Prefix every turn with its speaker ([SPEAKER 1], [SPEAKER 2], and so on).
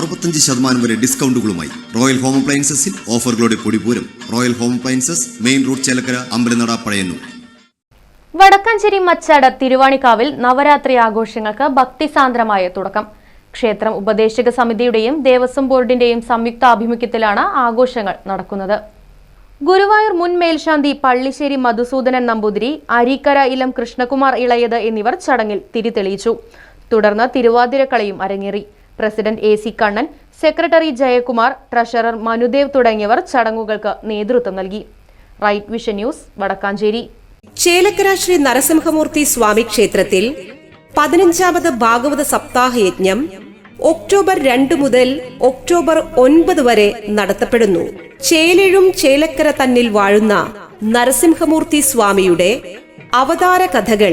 [SPEAKER 1] അറുപത്തഞ്ച് ശതമാനം വരെ ഡിസ്കൗണ്ടുകളുമായി റോയൽ ഹോം അപ്ലയൻസസിൽ ഓഫറുകളുടെ പൊടിപൂരം royal home appliances main road Chelakkara അമ്പലനട പഴയന്നൂർ.
[SPEAKER 2] വടക്കഞ്ചേരി മച്ചാട് തിരുവാണിക്കാവിൽ നവരാത്രി ആഘോഷങ്ങൾക്ക് ഭക്തിസാന്ദ്രമായ തുടക്കം. ക്ഷേത്രം ഉപദേശക സമിതിയുടെയും ദേവസ്വം ബോർഡിന്റെയും സംയുക്ത ആഭിമുഖ്യത്തിലാണ് ആഘോഷങ്ങൾ നടക്കുന്നത്. ഗുരുവായൂർ മുൻ മേൽശാന്തി പള്ളിശ്ശേരി മധുസൂദനൻ നമ്പൂതിരി അരീക്കര ഇലം കൃഷ്ണകുമാർ ഇളയത് എന്നിവർ ചടങ്ങിൽ തിരിതെളിയിച്ചു. തുടർന്ന് തിരുവാതിരക്കളയും അരങ്ങേറി. President A C Kannan secretary Jayakumar treasurer Manudev തുടങ്ങിയവർ ചടങ്ങുകൾക്ക് നേതൃത്വം നൽകി. Right vision news Vadakkanchery.
[SPEAKER 3] Chelakkara Shri Narasimhamurthy Swami ക്ഷേത്രത്തിൽ പതിനഞ്ചാമത് ഭാഗവത സപ്താഹ യജ്ഞം ഒക്ടോബർ രണ്ട് മുതൽ ഒക്ടോബർ ഒൻപത് വരെ നടത്തപ്പെടുന്നു. ചേലഴും ചേലക്കര തന്നിൽ വാഴുന്ന നരസിംഹമൂർത്തി സ്വാമിയുടെ അവതാര കഥകൾ